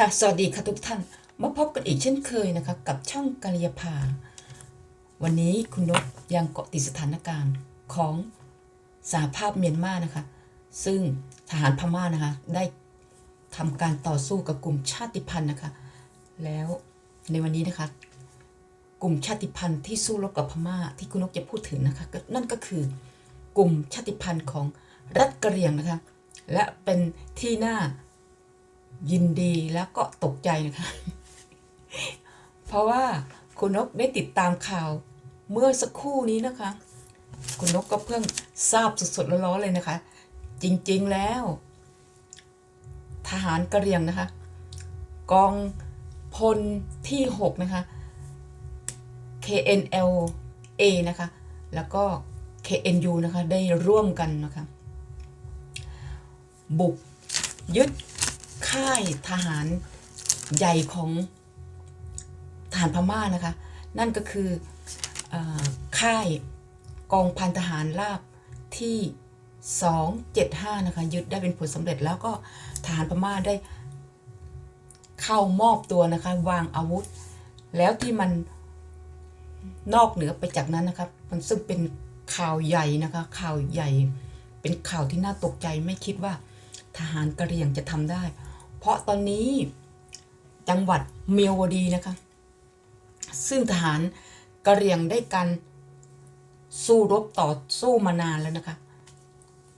ค่ะ สวัสดีค่ะทุกท่าน มาพบกันอีกเช่นเคยนะคะ กับช่องกาลยาภา วันนี้คุณนกยังเกาะติดสถานการณ์ของสหภาพเมียนมานะคะ ซึ่งทหารพม่านะคะ ได้ทำการต่อสู้กับกลุ่มชาติพันธุ์นะคะ แล้วในวันนี้นะคะ กลุ่มชาติพันธุ์ที่สู้รบกับพม่าที่คุณนกจะพูดถึงนะคะ นั่นก็คือกลุ่มชาติพันธุ์ของรัฐกะเหรี่ยงนะคะ และเป็นที่น่า ยินดีแล้วก็ตกใจนะคะ เพราะว่าคุณนกได้ติดตามข่าวเมื่อสักครู่นี้นะคะ คุณนกก็เพิ่งทราบสดๆร้อนๆเลยนะคะ จริงๆแล้ว ทหารกระเรียงนะคะ กองพลที่ 6 นะคะ KNLA นะคะ แล้วก็ KNU นะคะ ได้ร่วมกันนะคะ บุกยึด ค่ายทหารใหญ่ของทหารพม่านะคะ นั่นก็คืออค่ายกองพันทหารราบที่ 275 นะคะ ยึดได้เป็นผลสำเร็จแล้วก็ทหารพม่าได้เข้ามอบตัวนะคะ วางอาวุธ แล้วที่มันนอกเหนือไปจากนั้นนะครับมันซึ่งเป็นข่าวใหญ่นะคะ ข่าวใหญ่ เป็นข่าวที่น่าตกใจไม่คิดว่าทหารกะเหรี่ยงจะทำได้ ราะตอนนี้จังหวัดเมียวดีนะคะ ซึ่งทหารกระเรียงได้การสู้รบต่อสู้มานานแล้วนะคะ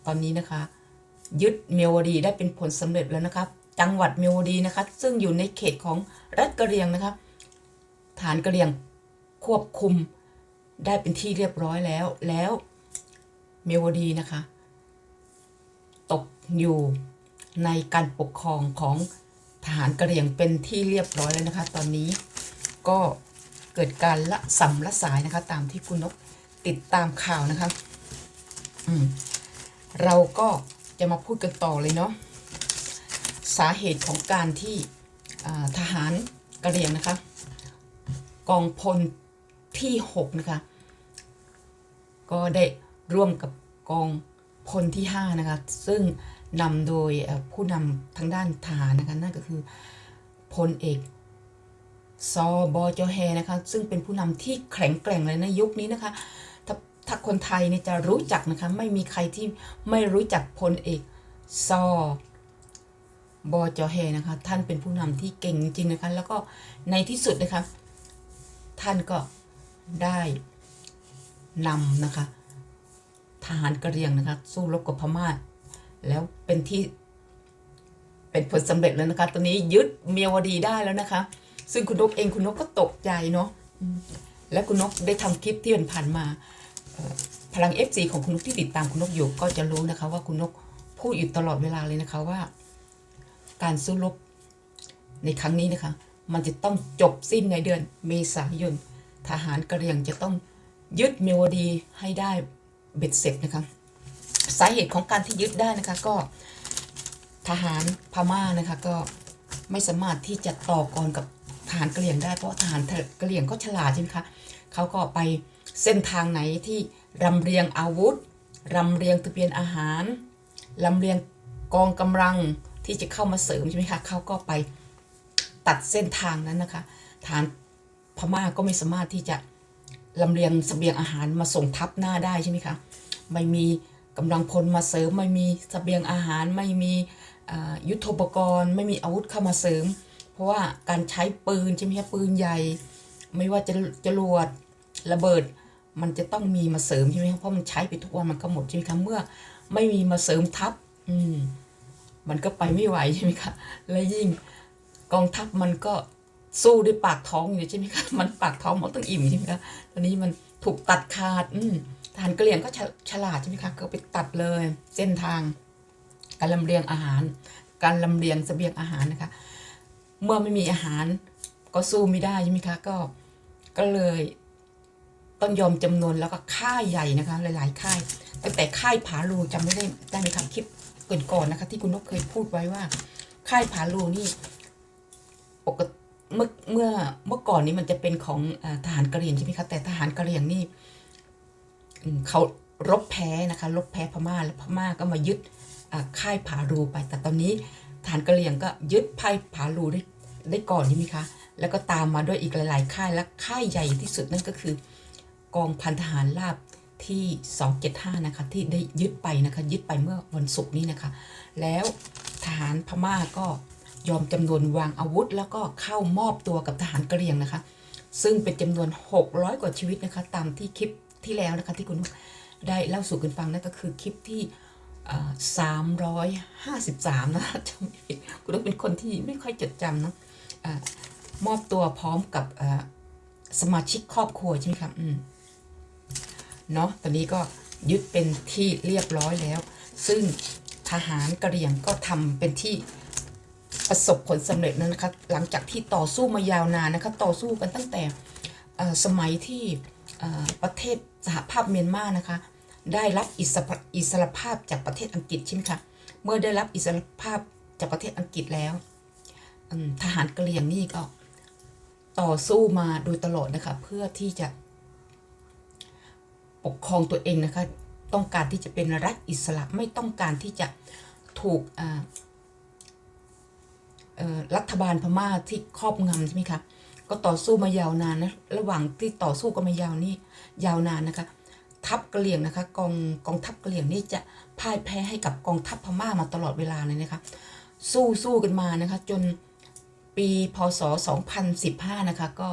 ตอนนี้นะคะ ยึดเมียวดีได้เป็นผลสำเร็จแล้วนะครับจังหวัดเมียวดีนะคะ ซึ่งอยู่ในเขตของรัฐกระเรียงนะคะฐานกระเรียงควบคุมได้เป็นที่เรียบร้อยแล้วแล้วเมียวดีนะคะ ตกอยู่ ในการปกครองของทหารกระเหรี่ยงเป็นที่เรียบร้อยแล้วนะคะ ตอนนี้ก็เกิดการละสัมละสายนะคะ ตามที่คุณนกติดตามข่าวนะคะอืมเราก็จะมาพูดกันต่อเลยเนาะสาเหตุของการที่ทหารกระเหรี่ยงนะคะ กองพลที่ 6 นะคะ ก็ได้ร่วมกับกองพลที่ 5 นะคะ ซึ่ง นำโดยผู้นำทางด้านทหารนะคะนั่นก็คือพลเอกซอบอจอแฮนะคะซึ่งเป็นผู้นำที่แข็งแกร่งเลยในยุคนี้นะคะถ้าถ้าคนไทยเนี่ยจะรู้จักนะคะไม่มีใครที่ไม่รู้จักพลเอกซอบอจอแฮนะคะท่านเป็นผู้นำที่เก่งจริงนะคะแล้วก็ในที่สุดนะคะท่านก็ได้นำนะคะทหารกระเรียงนะคะสู้รบกับพม่า แล้วเป็นที่ เป็นผลสำเร็จแล้วนะคะ ตอนนี้ยึดเมียวดีได้แล้วนะคะ ซึ่งคุณนกเองคุณนกก็ตกใจเนาะและคุณนกได้ทำคลิปที่ผ่านมาพลัง FC ของคุณนกที่ติดตามคุณนกอยู่ก็จะรู้นะคะ ว่าคุณนกพูดอยู่ตลอดเวลาเลยนะคะว่า การสู้รบในครั้งนี้นะคะ มันจะต้องจบสิ้นในเดือนเมษายนทหารกะเหรี่ยงจะต้องยึดเมียวดีให้ได้เบ็ดเสร็จนะคะ สาเหตุของการที่ยึดได้นะคะก็ทหารพม่านะคะก็ไม่สามารถที่จะต่อกรกับทหารกะเหรี่ยงได้เพราะทหารกะเหรี่ยงก็ฉลาดใช่ไหมคะเขาก็ไปเส้นทางไหนที่รำเรียงอาวุธรำเรียงทะเบียนอาหารรำเรียงกองกำลังที่จะเข้ามาเสริมใช่ไหมคะเขาก็ไปตัดเส้นทางนั้นนะคะทหารพม่าก็ไม่สามารถที่จะลำเลียงเสบียงอาหารมาส่งทัพหน้าได้ใช่ไหมคะไม่มี กำลังพลมาเสริมไม่มีเสบียงอาหารไม่มียุทโธปกรณ์ ไม่มีอาวุธเข้ามาเสริม เพราะว่าการใช้ปืนใช่ไหมคะปืนใหญ่ ไม่ว่าจะจรวดระเบิด มันจะต้องมีมาเสริมใช่ไหมคะเพราะมันใช้ไปทุกวันมันก็หมดใช่ไหมคะเมื่อไม่มีมาเสริมทัพอืมมันก็ไปไม่ไหวใช่ไหมคะและยิ่งกองทัพมันก็สู้ด้วยปากท้องอยู่ใช่ไหมคะมันปากท้องมันต้องอิ่มใช่ไหมคะตอนนี้มันถูกตัดขาด อืม ทหารกะเหรี่ยงก็ฉลาดใช่ไหมคะก็ไปตัดเลยเส้นทาง การลำเลียงอาหาร การลำเลียงเสบียงอาหารนะคะ เมื่อไม่มีอาหารก็สู้ไม่ได้ใช่ไหมคะก็ก็เลยต้องยอมจำนวนแล้วก็ค่ายใหญ่นะคะ หลาย ๆ ค่ายตั้งแต่ค่ายผาลูจำไม่ได้ได้ไหมคะคลิปก่อนๆนะคะ ที่คุณนกเคยพูดไว้ว่า ค่ายผาลูนี่ปกติเมื่อเมื่อเมื่อก่อนนี้มันจะเป็นของอทหารกะเหรี่ยงใช่ไหมคะแต่ทหารกะเหรี่ยงนี่ เขารบแพ้นะคะรบแพ้พม่าแล้วพม่าก็มายึดค่ายผารูไป แต่ตอนนี้ฐานกะเหรี่ยงก็ยึดไพ่ผาลูได้ได้ก่อนใช่ไหมคะ แล้วก็ตามมาด้วยอีกหลาย ๆ ค่ายและค่ายใหญ่ที่สุดนั่นก็คือกองพันทหารราบที่ 275 นะคะ ที่ได้ยึดไปนะคะ ยึดไปเมื่อวันศุกร์นี้นะคะ แล้วทหารพม่าก็ยอมจำนวนวางอาวุธ แล้วก็เข้ามอบตัวกับทหารกะเหรี่ยงนะคะ ซึ่งเป็นจำนวน 600 กว่าชีวิตนะคะ ตามที่คลิป ที่แล้วนะคะที่คุณได้เล่าสู่กันฟังนั่นก็คือคลิปที่สามร้อยห้าสิบสามนะจำไม่ผิดคุณต้องเป็นคนที่ไม่ค่อยจดจำเนะอ่ามอบตัวพร้อมกับสมาชิกครอบครัวใช่ไหมครับอืมเนาะตอนนี้ก็ยึดเป็นที่เรียบร้อยแล้ว ซึ่งทหารกะเหรี่ยงก็ทำเป็นที่ประสบผลสำเร็จแล้วนะคะหลังจากที่ต่อสู้มายาวนานนะคะต่อสู้กันตั้งแต่สมัยที่ ประเทศสหภาพเมียนมานะคะ ได้รับอิสระอิสรภาพจากประเทศอังกฤษใช่ไหมคะเมื่อได้รับอิสรภาพจากประเทศอังกฤษแล้วทหารกะเหรี่ยงนี่ก็ต่อสู้มาโดยตลอดนะคะ เพื่อที่จะ ปกครองตัวเองนะคะ ต้องการที่จะเป็นรัฐอิสระไม่ต้องการที่จะถูกรัฐบาลพม่าที่ครอบงำใช่ไหมคะ ก็ต่อสู้มายาวนานนะระหว่างที่ต่อสู้กันมายาวนี่ยาวนานนะคะ ทัพกะเหรี่ยงนะคะกองกองทัพกะเหรี่ยงนี่จะพ่ายแพ้ให้กับกองทัพพม่ามาตลอดเวลาเลยนะคะ สู้สู้กันมานะคะ จนปีพศ 2015 นะคะ ก็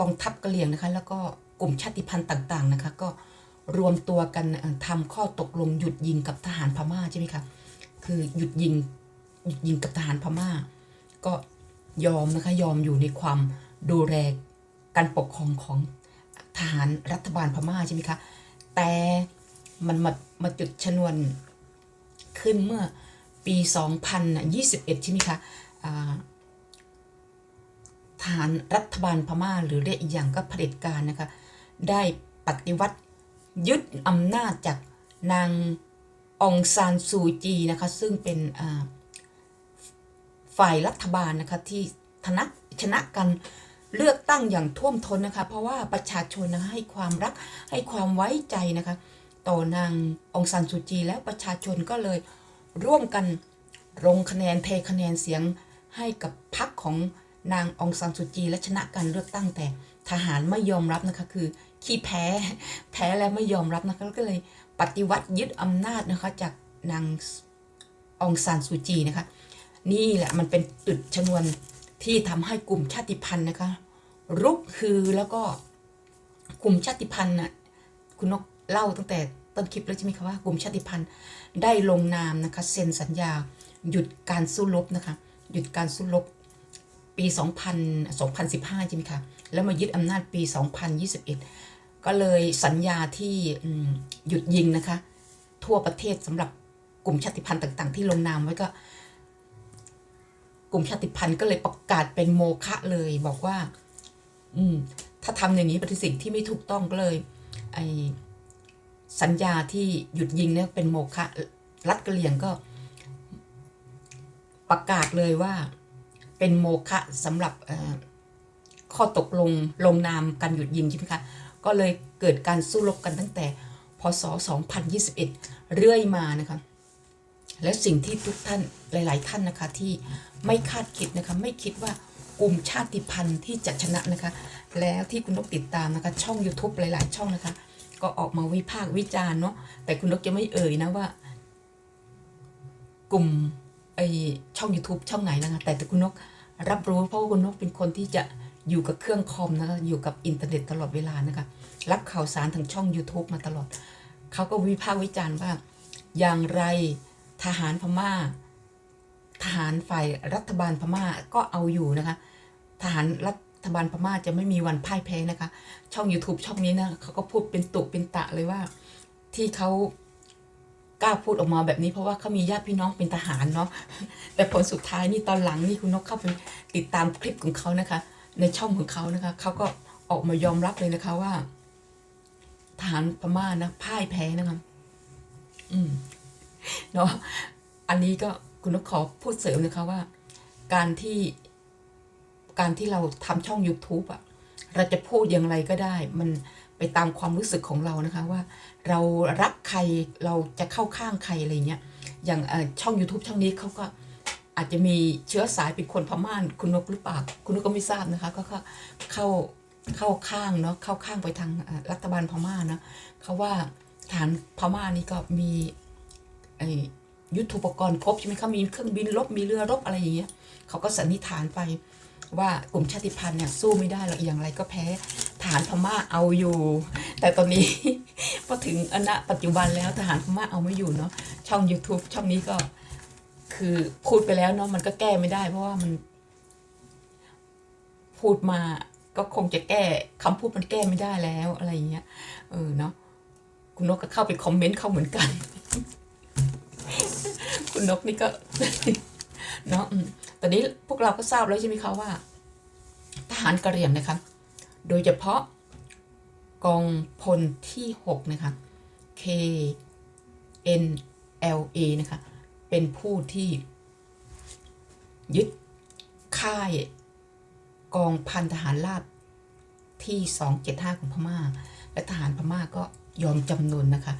กองทัพกะเหรี่ยงนะคะ แล้วก็กลุ่มชาติพันธุ์ต่างๆนะคะ ก็รวมตัวกันเอ่อทำข้อตกลงหยุดยิงกับทหารพม่าใช่ไหมคะคือหยุดยิงหยุดยิงกับทหารพม่า ก็ ยอมนะคะยอมอยู่ในความดูแลการปกครองของทหารรัฐบาลพม่าใช่ไหมคะ แต่มันมามาจุดชนวนขึ้นเมื่อปี 2021 ใช่ไหมคะอ่าทหารรัฐบาลพม่าหรือเรียกอีกอย่างก็เผด็จการนะคะ ได้ปฏิวัติยึดอำนาจจากนางองซานซูจีนะคะ ซึ่งเป็นอ่า ฝ่ายรัฐบาลนะคะที่ทนะชนะกันเลือกตั้งอย่างท่วมท้นนะคะ เพราะว่าประชาชนนะคะให้ความรักให้ความไว้ใจนะคะ ต่อนางองซานซูจีแล้วประชาชนก็เลยร่วมกันลงคะแนนเทคะแนนเสียงให้กับพรรคของนางองซานซูจีและชนะการเลือกตั้งแต่ทหารไม่ยอมรับนะคะคือขี้แพ้แพ้แล้วไม่ยอมรับนะคะก็เลยปฏิวัติยึดอำนาจนะคะจากนางองซานซูจีนะคะ นี่แหละมันเป็นจุดชนวนที่ทำให้กลุ่มชาติพันธุ์นะคะ รุกคือแล้วก็กลุ่มชาติพันธุ์น่ะคุณนกเล่าตั้งแต่ต้นคลิปแล้วใช่ไหมคะว่ากลุ่มชาติพันธุ์ได้ลงนามนะคะเซ็นสัญญาหยุดการสู้รบนะคะ หยุดการสู้รบปี 2000 2015 ใช่ไหมคะแล้วมายึดอำนาจปี 2021 ก็เลยสัญญาที่หยุดยิงนะคะ ทั่วประเทศสำหรับกลุ่มชาติพันธุ์ต่าง ๆ ที่ลงนามไว้ก็ กลุ่มชาติพันธุ์ก็เลยประกาศเป็นโมฆะเลยบอกว่า อืม ถ้าทำอย่างนี้เป็นสิ่งที่ไม่ถูกต้องก็เลย ไอสัญญาที่หยุดยิงเนี่ยเป็นโมฆะรัฐกะเหรี่ยงก็ ประกาศเลยว่า เป็นโมฆะสำหรับข้อตกลงลงนามการหยุดยิงใช่ไหมคะก็เลยเกิดการสู้รบกันตั้งแต่พศ 2021 เรื่อยมานะคะ และสิ่งที่ทุกท่านหลาย ๆ ท่านนะคะที่ไม่คาดคิดนะคะไม่คิดว่ากลุ่มชาติพันธุ์ที่จะชนะนะคะ แล้วที่คุณนกติดตามนะคะช่อง YouTube หลาย ๆ ช่องนะคะ ก็ออกมาวิพากษ์วิจารณ์เนาะแต่คุณนกจะไม่เอ่ยนะว่า กลุ่มไอช่อง YouTube ช่องไหนนะคะ แต่คุณนกรับรู้เพราะว่าคุณนกเป็นคนที่จะอยู่กับเครื่องคอมนะคะอยู่กับอินเทอร์เน็ตตลอดเวลานะคะ รับข่าวสารทางช่อง YouTube มาตลอด เขาก็วิพากษ์วิจารณ์ว่า อย่างไร ทหารพม่า ทหารฝ่ายรัฐบาลพม่าก็เอาอยู่นะคะ ทหารรัฐบาลพม่าจะไม่มีวันพ่ายแพ้นะคะ ช่อง YouTube ช่องนี้นะเขาก็พูดเป็นตุเป็นตะเลยว่า ที่เขากล้าพูดออกมาแบบนี้เพราะว่าเขามีญาติพี่น้องเป็นทหารเนาะแต่ผลสุดท้ายนี่ตอนหลังนี่คุณนกเข้าไปติดตามคลิปของเขานะคะ ในช่องของเขานะคะเขาก็ออกมายอมรับเลยนะคะว่า ทหารพม่านะพ่ายแพ้นะคะอืม เนาะอันนี้ก็คุณนกขอพูดเสริมนะคะว่า การที่การที่เราทำช่อง YouTube อะเราจะพูดอย่างไรก็ได้ มันไปตามความรู้สึกของเรานะคะว่า เรารักใครเราจะเข้าข้างใครอะไรเงี้ยอย่างช่อง YouTube ช่องนี้เขาก็อาจจะมีเชื้อสายเป็นคนพม่านคุณนกหรือเปล่าคุณนกก็ไม่ทราบนะคะ ก็เข้าเข้าเข้าข้างเนาะเข้าข้างไปทางรัฐบาลพม่านะเขาว่าฐานพม่านี่ก็มี ยุทโธปกรณ์ครบใช่ไหมคะมีเครื่องบินรบมีเรือรบอะไรอย่างเงี้ยเขาก็สันนิษฐานไปว่ากลุ่มชาติพันธุ์เนี่ยสู้ไม่ได้หรอกอย่างไรก็แพ้ฐานพม่าเอาอยู่ แต่ตอนนี้ พอถึงอณปัจจุบันแล้วทหารพม่าเอาไม่อยู่เนาะช่อง YouTube ช่องนี้ก็คือพูดไปแล้วเนาะมันก็แก้ไม่ได้ เพราะว่ามัน พูดมาก็คงจะแก้คำพูดมันแก้ไม่ได้แล้วอะไรอย่างเงี้ยเออเนาะคุณนกก็เข้าไปคอมเมนต์เข้าเหมือนกัน คุณนกนี่ก็ เนาะตอนนี้พวกเราก็ทราบแล้วใช่ไหมคะว่า ทหารกะเหรี่ยงนะคะ โดยเฉพาะกองพลที่ 6 นะคะ K N L A นะคะ เป็นผู้ที่ยึดค่ายกองพันทหารราบที่ 275 ของพม่า และทหารพม่าก็ยอมจำนวนนะคะ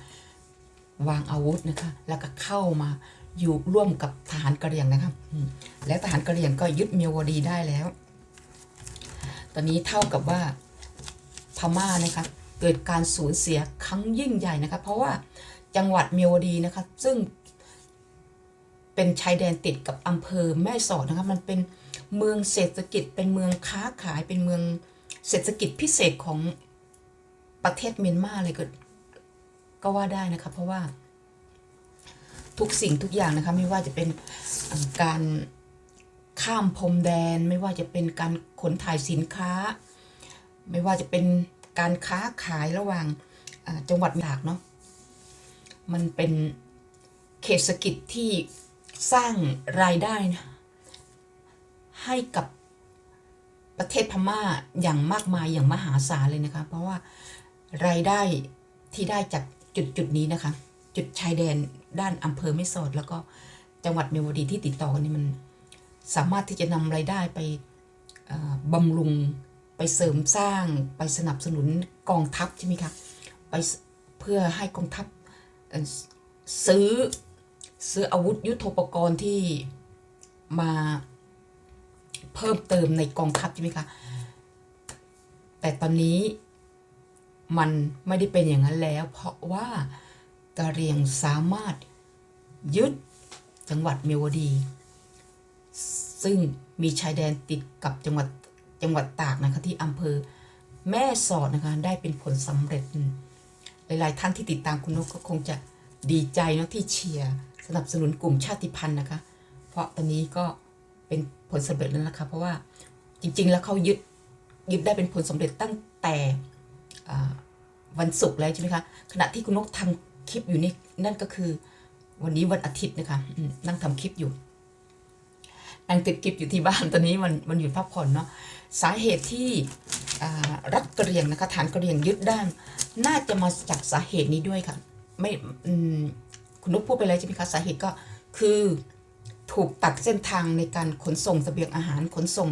วางอาวุธนะคะ แล้วก็เข้ามา อยู่ร่วมกับทหารกะเหรี่ยงนะคะอืมแล้วทหารกะเหรี่ยงก็ยึดเมียวดีได้แล้ว ตอนนี้เท่ากับว่าพม่านะคะเกิดการสูญเสียครั้งยิ่งใหญ่นะคะเพราะว่าจังหวัดเมียวดีนะคะซึ่งเป็นชายแดนติดกับอำเภอแม่สอดนะคะมันเป็นเมืองเศรษฐกิจเป็นเมืองค้าขายเป็นเมืองเศรษฐกิจพิเศษของประเทศเมียนมาเลยก็ก็ว่าได้นะคะเพราะว่า ทุกสิ่งทุกอย่างนะคะ ไม่ว่าจะเป็นการข้ามพรมแดน ไม่ว่าจะเป็นการขนถ่ายสินค้า ไม่ว่าจะเป็นการค้าขายระหว่างจังหวัดตากเนาะมันเป็นเขตเศรษฐกิจที่สร้างรายได้นะให้กับประเทศพม่าอย่างมากมายอย่างมหาศาลเลยนะคะ เพราะว่ารายได้ที่ได้จากจุดจุดนี้นะคะ จุดชายแดน ด้านอำเภอแม่สอด แล้วก็จังหวัดเมียวดีที่ติดต่อกันนี่มันสามารถที่จะนำรายได้ไปบำรุงไปเสริมสร้างไปสนับสนุนกองทัพใช่ไหมคะไปเพื่อให้กองทัพซื้อซื้ออาวุธยุโทโธปกรณ์ที่มาเพิ่มเติมในกองทัพใช่ไหมคะแต่ตอนนี้มันไม่ได้เป็นอย่างนั้นแล้ว เพราะว่า กะเรียงสามารถยึดจังหวัดเมียวดี ซึ่งมีชายแดนติดกับจังหวัดจังหวัดตากนะคะที่อำเภอแม่สอดนะคะได้เป็นผลสำเร็จ หลายๆท่านที่ติดตามคุณนกก็คงจะดีใจนะที่เชียร์สนับสนุนกลุ่มชาติพันธุ์นะคะ เพราะตอนนี้ก็เป็นผลสำเร็จแล้วนะคะ เพราะว่าจริงๆแล้วเขายึดยึดได้เป็นผลสำเร็จตั้งแต่วันศุกร์แล้วใช่ไหมคะขณะที่คุณนกทำ คลิปอยู่นี่นั่นก็คือ วันนี้วันอาทิตย์นะคะนั่งทำคลิปอยู่นั่งติดกิฟอยู่ที่บ้านตอนนี้มันมันหยุดพักผ่อนเนาะสาเหตุที่รัฐกะเรียงนะคะฐานกะเรียงยึดได้น่าจะมาจากสาเหตุนี้ด้วยค่ะ ไม่คุณนุกพูดไปแล้วใช่ไหมคะสาเหตุก็คือถูกตัดเส้นทางในการขนส่งเสบียงอาหารขนส่ง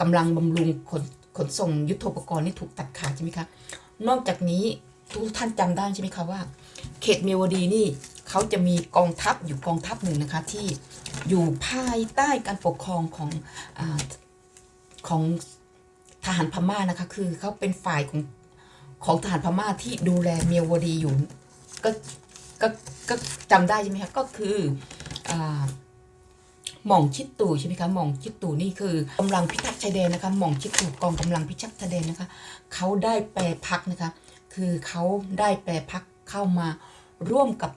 กำลังบำรุงขนขนส่งยุทโธปกรณ์นี่ถูกตัดขาดใช่ไหมคะ นอกจากนี้ ทุกท่านจำได้ใช่ไหมคะว่า เขตเมียวดีนี่เขาจะมีกองทัพอยู่กองทัพหนึ่งนะคะ ที่อยู่ภายใต้การปกครองของอของทหารพม่านะคะ คือเขาเป็นฝ่ายของของทหารพม่าที่ดูแลเมียวดีอยู่ก็ก็ก็จำได้ใช่ไหมคะก็คืออหม่องชิดตู่ใช่ไหมคะหม่องชิดตู่นี่คือกำลังพิทักษ์ชายแดนนะคะหม่องชิดตู่กองกำลังพิทักษ์ชายแดนนะคะเขาได้แปรพักนะคะ คือเขาได้แปรพักเข้ามาร่วมกับ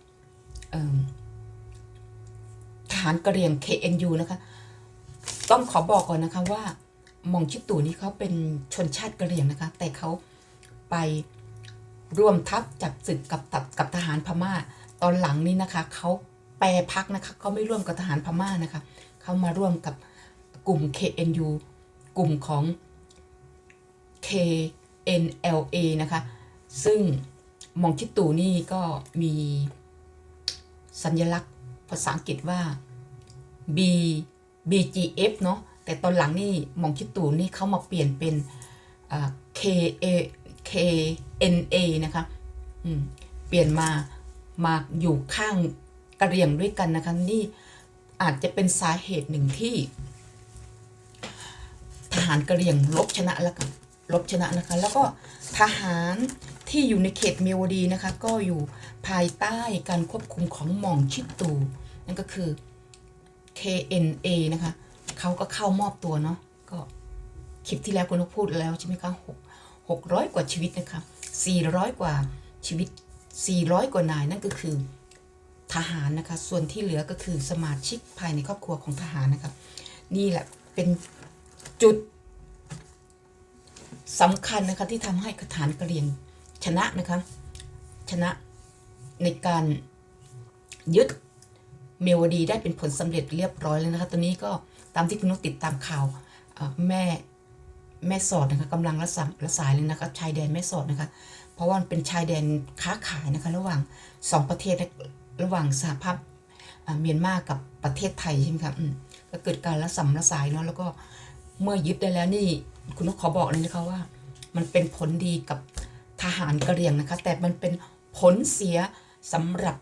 ทหารกระเรียง KNU นะคะ ต้องขอบอกก่อนนะคะว่ามองชิดตู่นี่เขาเป็นชนชาติกระเรียงนะคะ แต่เขาไปร่วมทัพจับศึกกับกับกับทหารพม่า ตอนหลังนี้นะคะเขาแปรพักนะคะเขาไม่ร่วมกับทหารพม่านะคะเขามาร่วมกับกลุ่ม KNU กลุ่มของ KNLA นะคะ ซึ่งมองชิดตูนี่ก็มีสัญลักษณ์ภาษาอังกฤษว่า B BGF เนาะแต่ตอนหลังนี่มองชิดตูนี่เขามาเปลี่ยนเป็น KA KNA นะคะเปลี่ยนมามาอยู่ข้างกระเรียงด้วยกันนะคะนี่อาจจะเป็นสาเหตุหนึ่งที่ ทหารกระเรียงลบชนะแล้วกันลบชนะนะคะ แล้วก็ทหาร ที่อยู่ในเขตเมียวดีนะคะ ก็อยู่ภายใต้การควบคุมของหม่องชิดตูนั่นก็คือ KNA นะคะเขาก็เข้ามอบตัวเนาะก็คลิปที่แล้วคุณนกพูดแล้วใช่ไหมคะหกหกร้อยกว่าชีวิตนะคะสี่ร้อยกว่าชีวิตสี่ร้อยกว่านายนั่นก็คือทหารนะคะ ส่วนที่เหลือก็คือสมาชิกภายในครอบครัวของทหารนะคะนี่แหละเป็นจุดสำคัญนะคะที่ทำให้ทหารกะเรียง ชนะนะคะ ชนะในการยึดเมวดีได้เป็นผลสำเร็จเรียบร้อยแล้วนะคะ ตอนนี้ก็ตามที่คุณนกติดตามข่าวแม่แม่สอดนะคะกำลังรักษารักษาเลยนะคะชายแดนแม่สอดนะคะ เพราะว่ามันเป็นชายแดนค้าขายนะคะ ระหว่างสองประเทศระหว่างสหภาพเมียนมากับประเทศไทยใช่ไหมคะก็เกิดการละสัมละสายเนาะแล้วก็เมื่อยึดได้แล้วนี่คุณนกขอบอกเลยนะคะว่า มันเป็นผลดีกับ ทหารกระเรียงนะคะ แต่มันเป็นผลเสียสำหรับ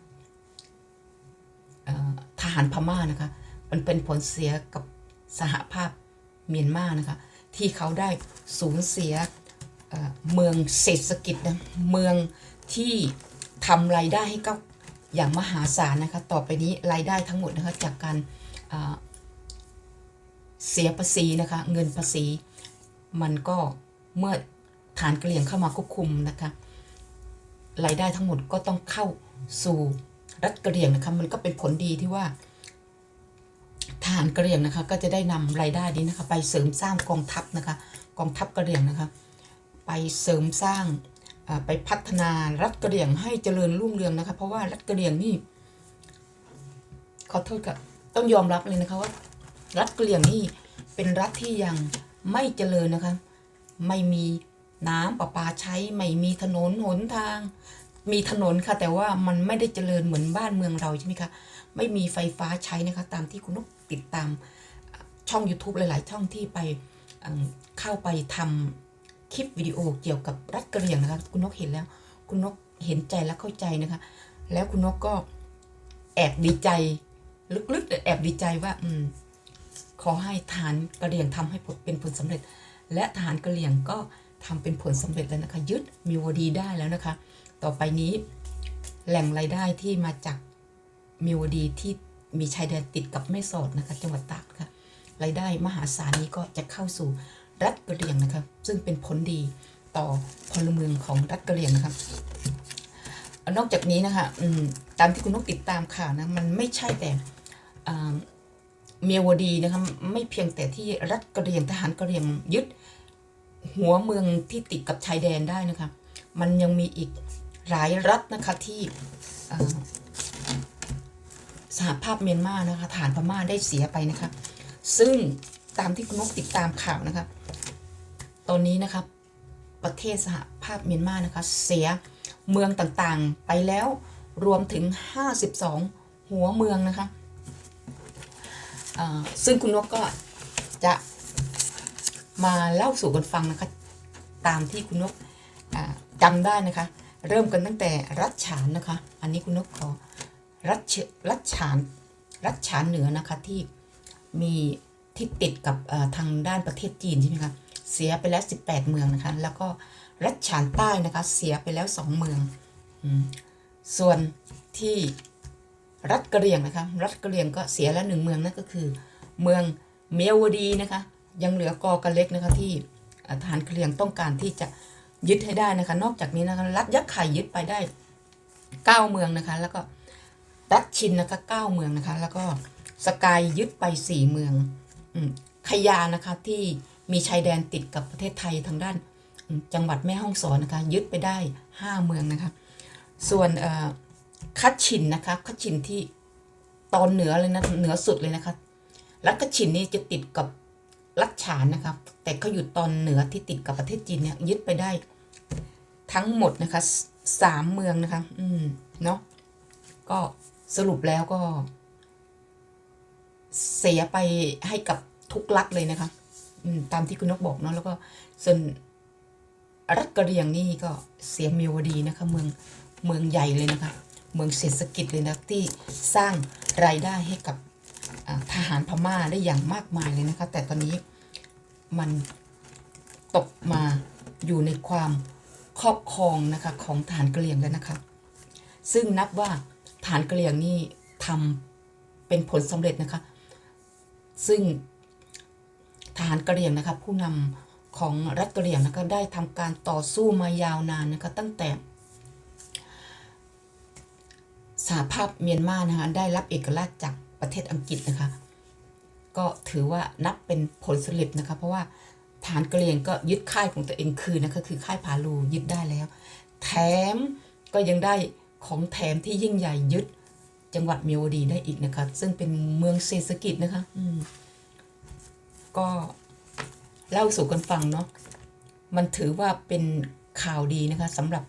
ทหารพม่านะคะ มันเป็นผลเสียกับสหภาพเมียนมานะคะ ที่เขาได้สูญเสียเเมืองเศรษฐกิจนะเมืองที่ทำรายได้ให้กับอย่างมหาศาลนะคะ ต่อไปนี้รายได้ทั้งหมดนะคะจากการเเสียภาษีนะคะ เงินภาษี มันก็เมื่อ ฐานกระเหลี่ยงเข้ามาควบคุมนะคะรายได้ทั้งหมดก็ต้องเข้าสู่รัฐกระเหรี่ยงนะคะมันก็เป็นผลดีที่ว่าทหารกระเหรี่ยงนะคะ ก็จะได้นำรายได้นี้นะคะ ไปเสริมสร้างกองทัพนะคะ กองทัพกระเหรี่ยงนะคะ ไปเสริมสร้างไปพัฒนารัฐกระเหรี่ยงให้เจริญรุ่งเรืองนะคะ เพราะว่ารัฐกระเหรี่ยงนี่ขอโทษกับต้องยอมรับเลยนะคะว่า รัฐกระเหรี่ยงนี่เป็นรัฐที่ยังไม่เจริญนะคะ ไม่มี น้ำประปาใช้ไม่มีถนนหนทาง มีถนนค่ะ แต่ว่ามันไม่ได้เจริญเหมือนบ้านเมืองเราใช่ไหมคะไม่มีไฟฟ้าใช้นะคะ ตามที่คุณนกติดตามช่อง YouTube หลาย ๆ ช่องที่ไปเข้าไปทำคลิปวิดีโอเกี่ยวกับรัฐกะเหรี่ยงนะคะ คุณนกเห็นแล้ว คุณนกเห็นใจและเข้าใจนะคะ แล้วคุณนกก็แอบดีใจ ลึกๆแอบดีใจว่า อืม ขอให้ทหารกะเหรี่ยงทำให้ผลเป็นผลสำเร็จ และทหารกะเหรี่ยงก็ ทำเป็นผลสำเร็จแล้วนะคะ ยึดมิวดีได้แล้วนะคะ ต่อไปนี้แหล่งรายได้ที่มาจากมิวดีที่มีชายแดนติดกับแม่สอดนะคะ จังหวัดตากนะคะรายได้มหาศาลนี้ก็จะเข้าสู่รัฐกะเหรี่ยงนะคะ ซึ่งเป็นผลดีต่อพลเมืองของรัฐกะเหรี่ยงนะคะนอกจากนี้นะคะตามที่คุณนกติดตามข่าวนะมันไม่ใช่แต่เมียวดีนะคะไม่เพียงแต่ที่รัฐกะเหรี่ยงทหารกะเหรี่ยงยึด หัวเมืองที่ติดกับชายแดนได้นะคะ มันยังมีอีกหลายรัฐนะคะที่สหภาพเมียนมานะคะฐานพม่าได้เสียไปนะคะ ซึ่งตามที่คุณนกติดตามข่าวนะคะ ตอนนี้นะคะประเทศสหภาพเมียนมานะคะ เสียเมืองต่างๆไปแล้วรวมถึง 52 หัวเมืองนะคะซึ่งคุณนกก็จะ มาเล่าสู่กันฟังนะคะ ตามที่คุณนกจำได้นะคะ เริ่มกันตั้งแต่รัชฉานนะคะ อันนี้คุณนกขอรัชรัชฉานรัชฉานเหนือนะคะที่มีที่ติดกับทางด้านประเทศจีนใช่ไหมคะเสียไปแล้ว 18 เมืองนะคะ แล้วก็รัชฉานใต้นะคะ เสียไปแล้ว 2 เมืองอส่วนที่รัฐกะเหรี่ยงนะคะ รัฐกะเหรี่ยงก็เสียแล้วหนึ่งเมืองนั่นก็คือ เมืองเมียวดีนะคะ ยังเหลือกอกระเล็กนะคะที่อ่าทหารเหรี่ยงต้องการที่จะยึดให้ได้นะคะ นอกจากนี้นะคะรัฐยักษ์ไข่ยึดไปได้เก้าเมืองนะคะ แล้วก็รัฐชินนะคะเก้าเมืองนะคะ แล้วก็สกายยึดไปสี่เมืองอขยานะคะที่มีชายแดนติดกับประเทศไทยทางด้าน จังหวัดแม่ฮ่องสอนนะคะ ยึดไปได้ห้าเมืองนะคะ ส่วนคัดชินนะคะคัดชินที่ตอนเหนือเลยนะเหนือสุดเลยนะคะรัฐคัดชินนี่จะติดกับ รัฐฉานนะคะแต่เขาอยู่ตอนเหนือที่ติดกับประเทศจีนเนี่ยยึดไปได้ ทั้งหมดนะคะสามเมืองนะคะ อืมเนาะก็สรุปแล้วก็ เสียไปให้กับทุกรัฐเลยนะคะอืมตามที่คุณนกบอกเนาะแล้วก็ส่วนรัฐกะเรี่ยงนี่ก็เสียเมียวดีนะคะ เมืองเมืองใหญ่เลยนะคะ เมืองเศรษฐกิจเลยนะที่สร้างรายได้ให้กับ ทหารพม่าได้อย่างมากมายเลยนะคะ แต่ตอนนี้มันตกมาอยู่ในความครอบครองนะคะของฐานเหรี่ยงแล้วนะคะ ซึ่งนับว่าฐานเหรี่ยงนี่ทำเป็นผลสำเร็จนะคะ ซึ่งทหารเหรี่ยงนะคะ ผู้นำของรัฐเหรี่ยงนะคะได้ทำการต่อสู้มายาวนานนะคะตั้งแต่สหภาพเมียนมานะคะได้รับเอกราชจาก ประเทศอังกฤษนะคะ ก็ถือว่านับเป็นผลสำเร็จนะคะ เพราะว่าฐานกะเรียงก็ยึดค่ายของตัวเองคืนนะคะคือค่ายผาลูยึดได้แล้ว แถมก็ยังได้ของแถมที่ยิ่งใหญ่ยึดจังหวัดเมียวดีได้อีกนะคะ ซึ่งเป็นเมืองเศรษฐกิจนะคะอืก็เล่าสู่กันฟังเนาะมันถือว่าเป็นข่าวดีนะคะสำหรับ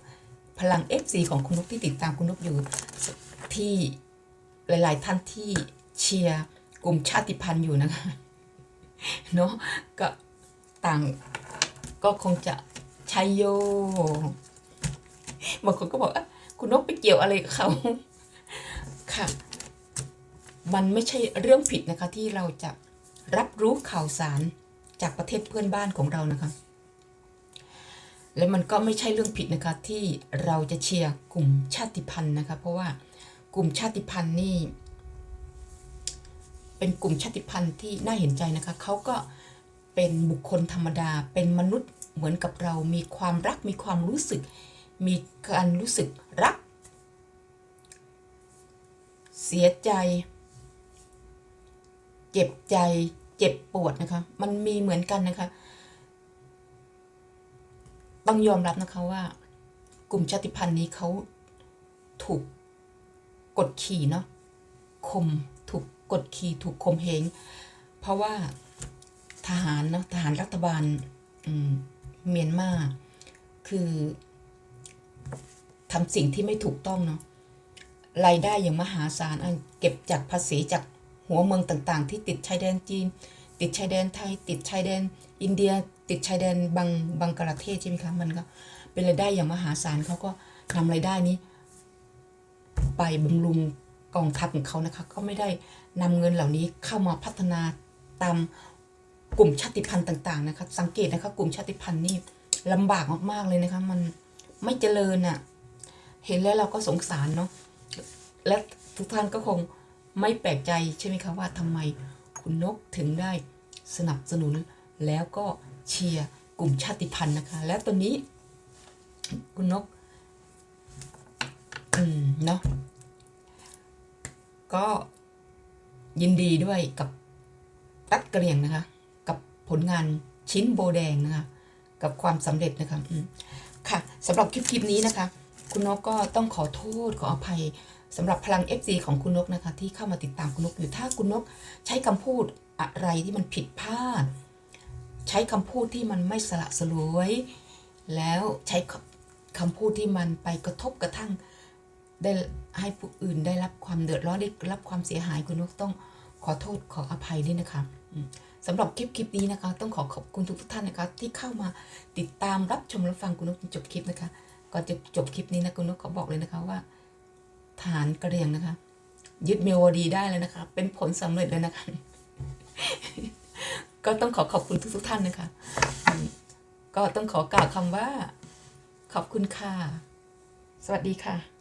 พลัง FC ของคุณนุกที่ติดตามคุณนุกอยู่ที่หลาย ๆ ท่านที่ เชียร์กลุ่มชาติพันธุ์อยู่นะคะเนาะก็ต่างก็คงจะชัยโยบางคนก็บอกอะคุณนกไปเกี่ยวอะไรกับเขาค่ะ มันไม่ใช่เรื่องผิดนะคะที่เราจะรับรู้ข่าวสารจากประเทศเพื่อนบ้านของเรานะคะ และมันก็ไม่ใช่เรื่องผิดนะคะที่เราจะเชียร์กลุ่มชาติพันธุ์นะคะ เพราะว่ากลุ่มชาติพันธุ์นี่ เป็นกลุ่มชาติพันธุ์ที่น่าเห็นใจนะคะเขาก็เป็นบุคคลธรรมดา เป็นมนุษย์เหมือนกับเรา มีความรัก มีความรู้สึก มีการรู้สึกรัก เสียใจ เจ็บใจ เจ็บปวดนะคะ มันมีเหมือนกันนะคะ ต้องยอมรับนะคะว่า กลุ่มชาติพันธุ์นี้เขาถูกกดขี่เนาะข่ม กดขี่ถูกข่มเหงเพราะว่าทหารเนาะทหารรัฐบาลเมียนมาคือทำสิ่งที่ไม่ถูกต้องเนาะรายได้อย่างมหาศาลอันเก็บจากภาษีจากหัวเมืองต่างๆ ที่ติดชายแดนจีน ติดชายแดนไทย ติดชายแดน อินเดีย ติดชายแดนบังบังกลาเทศใช่ไหมคะมันก็เป็นรายได้อย่างมหาศาลเขาก็นำรายได้นี้ ไปบำรุงกองทัพของเขานะคะ ก็ไม่ได้ นำเงินเหล่านี้เข้ามาพัฒนาตามกลุ่มชาติพันธุ์ต่างๆนะคะสังเกตนะคะกลุ่มชาติพันธุ์นี่ลำบากมากๆเลยนะคะมันไม่เจริญอะ่ะเห็นแล้วเราก็สงสารเนาะและทุกท่านก็คงไม่แปลกใจใช่ไหมคะว่าทำไมคุณนกถึงได้สนับสนุนแล้วก็เชียร์กลุ่มชาติพันธุ์นะคะ แล้วตอนนี้ คุณนก อืม เนาะก็ ยินดีด้วยกับรัฐกะเหรี่ยงนะคะ กับผลงานชิ้นโบแดงนะคะ กับความสำเร็จนะคะค่ะสำหรับคลิปคลิปนี้นะคะ คุณนกก็ต้องขอโทษขออภัยสำหรับพลัง FC ของคุณนกนะคะ ที่เข้ามาติดตามคุณนกอยู่ถ้าคุณนกใช้คำพูดอะไรที่มันผิดพลาด ใช้คำพูดที่มันไม่สละสลวย แล้วใช้คำพูดที่มันไปกระทบกระทั่งได้ให้ผู้อื่นได้รับความเดือดร้อนได้รับความเสียหายคุณนกต้อง ขอโทษขออภัยด้วยนะคะสำหรับคลิปคลิปนี้นะคะ ต้องขอขอบคุณทุกทท่านนะคะ ที่เข้ามาติดตามรับชมรับฟังคุณนกจนจบคลิปนะคะก่อนจะจบคลิปนี้นะคุณนกขอบอกเลยนะคะว่าฐานกระเรียงนะคะ ยึดเมวดีได้เลยนะคะ เป็นผลสำเร็จเลยนะคะ ก็ต้องขอขอบคุณทุกทุกท่านนะคะ ก็ต้องขอกล่าวคำว่า ขอบคุณค่ะ สวัสดีค่ะ